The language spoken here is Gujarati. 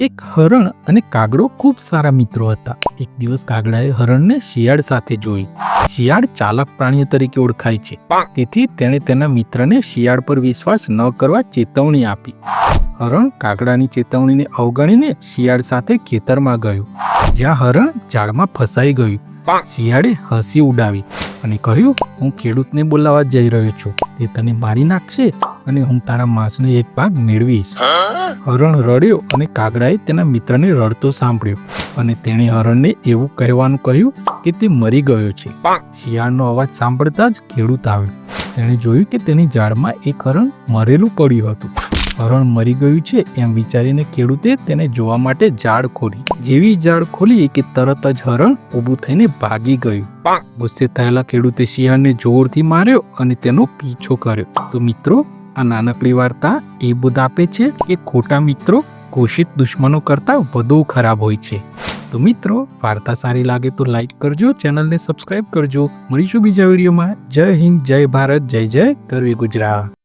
એક હરણ અને કાગડો ખૂબ સારા મિત્રો હતા. એક દિવસ કાગડાએ હરણને શિયાળ સાથે જોઈ. શિયાળ ચાલક પ્રાણીઓ તરીકે ઓળખાય છે. તેથી તેણે તેના મિત્રને શિયાળ પર વિશ્વાસ ન કરવા ચેતવણી આપી. હરણ કાગડાની ચેતવણીને અવગણીને શિયાળ સાથે ખેતરમાં ગયું. જ્યાં હરણ ઝાડમાં ફસાઈ ગયું. શિયાળે હસી ઉડાવી. અને કહ્યું, હું ખેડૂતને બોલાવવા જઈ રહ્યો છું. તે તને મારી નાખશે અને હું તારા માંસનો એક ભાગ મેળવીશ. હરણ રડ્યો અને કાગડાએ તેના મિત્રને રડતો સાંભળ્યો અને તેણે હરણને એવું કહેવાનું કહ્યું કે તે મરી ગયો છે. શિયાળનો અવાજ સાંભળતા જ ખેડૂત આવ્યો. તેણે જોયું કે તેની ઝાડમાં એક હરણ મરેલું પડ્યું હતું. હરણ મરી ગયું છે એમ વિચારીને ખેડૂતે તેને જોવા માટે ઝાડ ખોલી. જેવી ઝાડ ખોલી કે તરત જ હરણ ઊભું થઈને ભાગી ગયું. ગુસ્સે થયેલા ખેડૂતે શિયાળને જોરથી માર્યો અને તેનો પીછો કર્યો. તો મિત્રો, આ નાનકડી વાર્તા એ બુદ્ધ આપે છે કે ખોટા મિત્રો ઘોષિત દુશ્મનો કરતાં વધુ ખરાબ હોય છે. તો મિત્રો, વાર્તા સારી લાગે તો લાઈક કરજો, ચેનલને સબસ્ક્રાઇબ કરજો. મળીશું બીજા વિડીયોમાં. જય હિન્દ, જય ભારત, જય જય કરવી ગુજરાત.